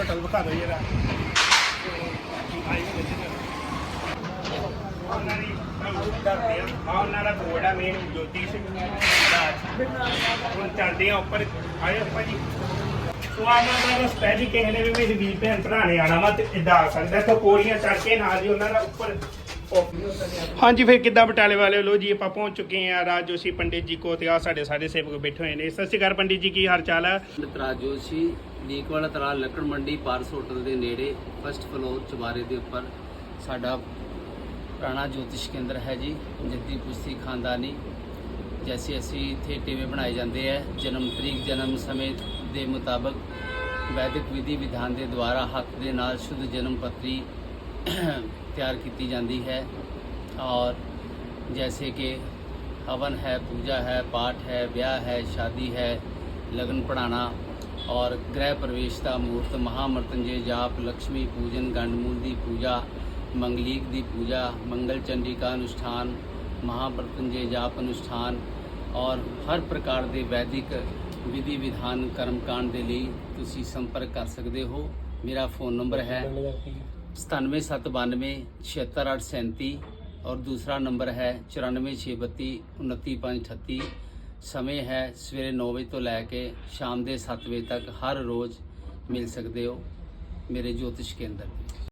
Hospital ਵਿਖਾ ਦਿਓ ਜਰਾ। ਉਹਨਾਂ ਦਾ ਬੋਰਡ ਆ ਮੇਨ ਜੋਤੀ ਸਿੰਘ ਰਾਜ। ਹੁਣ ਚੱਲਦੇ ਆ ਉੱਪਰ। ਆਇਓ ਭਾਜੀ ਸੋ ਆਨਾਂ ਦਾ ਸਪੈਸ਼ਲੀ ਕਿਸੇ ਨੇ ਵੀ ਮੇਰੀ ਵੀਰ ਭੈਣ ਭਰਾ ਨੇ ਆਣਾ ਵਾ ਤੇ ਇਦਾਂ ਆ ਸਕਦਾ। ਤਾਂ ਕੋੜੀਆਂ ਚੜ ਕੇ ਨਾਲ ਜੀ ਉਹਨਾਂ ਦਾ ਉੱਪਰ। ਹਾਂਜੀ, ਫਿਰ ਕਿੱਦਾਂ ਬਟਾਲੇ ਵਾਲੇ? ਲੋ ਜੀ, ਆਪਾਂ ਪਹੁੰਚ ਚੁੱਕੇ ਆ ਰਾਜ ਜੋਸ਼ੀ ਪੰਡਿਤ ਜੀ ਕੋ ਤੇ ਆ ਸਾਡੇ ਸਾਰੇ ਸੇਵਕ ਬੈਠੇ ਹੋਏ ਨੇ। ਸਤਿ ਸ਼੍ਰੀ ਅਕਾਲ ਪੰਡਿਤ ਜੀ, ਕੀ ਹਾਲ ਚਾਲ ਹੈ ਰਾਜ ਜੋਸ਼ੀ ਲੀਕਵਾਲਾ ਤਰਾ ਲੱਕੜ ਮੰਡੀ ਪਾਰਸ ਹੋਟਲ ਦੇ ਨੇੜੇ ਫਸਟ ਫਲੋਰ ਚੁਬਾਰੇ ਦੇ ਉੱਪਰ। ਸਾਡਾ ਪੁਰਾਣਾ ਜੋਤਿਸ਼ ਕੇਂਦਰ ਹੈ ਜੀ, ਜੱਦੀ ਪੁਸ਼ਤੀ ਖਾਨਦਾਨੀ ਜੈਸੀ ਅਸੀਂ ਇੱਥੇ ਟੀਵੇ ਬਣਾਏ ਜਾਂਦੇ ਹੈ ਜਨਮ ਤਰੀਕ, ਜਨਮ ਸਮੇਂ ਦੇ ਮੁਤਾਬਕ ਵੈਦਿਕ ਵਿਧੀ ਵਿਧਾਨ ਦੇ ਦੁਆਰਾ ਹੱਥ ਦੇ ਨਾਲ ਸ਼ੁੱਧ ਜਨਮ ਪੱਤਰੀ ਤਿਆਰ ਕੀਤੀ ਜਾਂਦੀ ਹੈ ਔਰ जैसे कि हवन है पूजा है पाठ है ब्याह है शादी है लगन पढ़ाना और गृह प्रवेश का मुहूर्त महामृत्युंजय जाप लक्ष्मी पूजन गंडमूल की पूजा मंगलीक की पूजा मंगल चंडी का अनुष्ठान महामृत्युंजय जाप अनुष्ठान ਔਰ ਹਰ ਪ੍ਰਕਾਰ ਦੇ ਵੈਦਿਕ ਵਿਧੀ ਵਿਧਾਨ ਕਰਮਕਾਂਡ ਦੇ ਲਈ ਤੁਸੀਂ ਸੰਪਰਕ ਕਰ ਸਕਦੇ ਹੋ ਮੇਰਾ ਫੋਨ ਨੰਬਰ ਹੈ 9792 76837 ਔਰ ਦੂਸਰਾ ਨੰਬਰ ਹੈ 9462 29538 ਸਮੇਂ ਹੈ ਸਵੇਰੇ 9 ਵਜੇ ਤੋਂ ਲੈ ਕੇ ਸ਼ਾਮ ਦੇ 7 ਵਜੇ ਤੱਕ ਹਰ ਰੋਜ਼ ਮਿਲ ਸਕਦੇ ਹੋ ਮੇਰੇ ਜੋਤਿਸ਼ ਕੇਂਦਰ